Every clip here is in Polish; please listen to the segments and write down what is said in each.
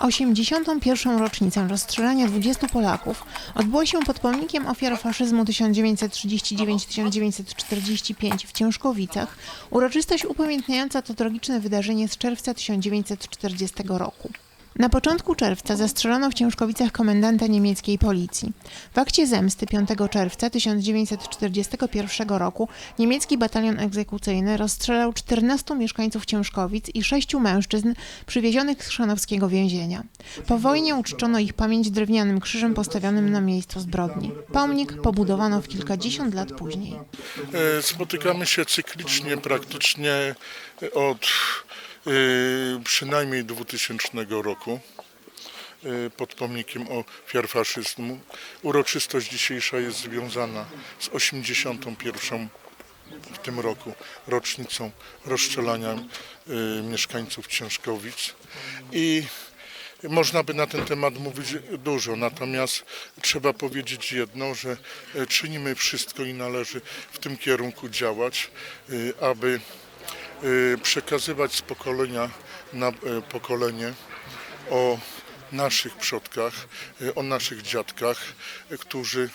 81. rocznicę rozstrzelania 20 Polaków odbyła się pod pomnikiem ofiar faszyzmu 1939-1945 w Ciężkowicach uroczystość upamiętniająca to tragiczne wydarzenie z czerwca 1940 roku. Na początku czerwca zastrzelono w Ciężkowicach komendanta niemieckiej policji. W akcie zemsty 5 czerwca 1941 roku niemiecki batalion egzekucyjny rozstrzelał 14 mieszkańców Ciężkowic i 6 mężczyzn przywiezionych z chrzanowskiego więzienia. Po wojnie uczczono ich pamięć drewnianym krzyżem postawionym na miejscu zbrodni. Pomnik pobudowano w kilkadziesiąt lat później. E, Spotykamy się cyklicznie praktycznie od przynajmniej 2000 roku e, pod pomnikiem ofiar faszyzmu. Uroczystość dzisiejsza jest związana z 81 w tym roku rocznicą rozstrzelania e, mieszkańców Ciężkowic i można by na ten temat mówić dużo, natomiast trzeba powiedzieć jedno, że e, czynimy wszystko i należy w tym kierunku działać, aby przekazywać z pokolenia na e, pokolenie o naszych przodkach, e, o naszych dziadkach, którzy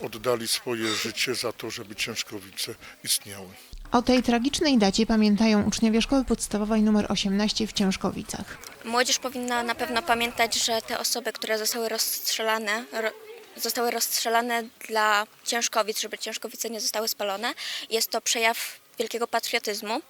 oddali swoje życie za to, żeby Ciężkowice istniały. O tej tragicznej dacie pamiętają uczniowie szkoły podstawowej nr 18 w Ciężkowicach. Młodzież powinna na pewno pamiętać, że te osoby, które zostały rozstrzelane, ro, zostały rozstrzelane dla Ciężkowic, żeby Ciężkowice nie zostały spalone. Jest to przejaw wielkiego patriotyzmu,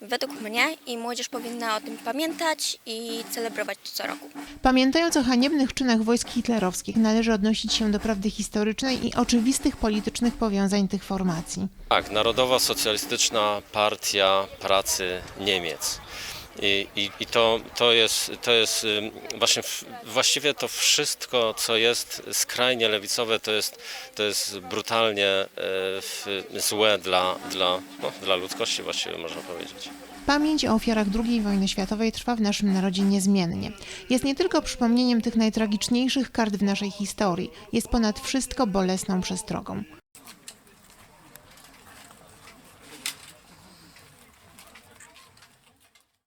według mnie, i młodzież powinna o tym pamiętać i celebrować to co roku. Pamiętając o haniebnych czynach wojsk hitlerowskich, należy odnosić się do prawdy historycznej i oczywistych politycznych powiązań tych formacji. Tak, Narodowa Socjalistyczna Partia Pracy Niemiec. I, i, i to, to jest, to jest właśnie właściwie to wszystko, co jest skrajnie lewicowe, to jest, to jest brutalnie e, złe dla, dla, no, dla ludzkości, właściwie można powiedzieć. Pamięć o ofiarach II wojny światowej trwa w naszym narodzie niezmiennie. Jest nie tylko przypomnieniem tych najtragiczniejszych kart w naszej historii, jest ponad wszystko bolesną przestrogą.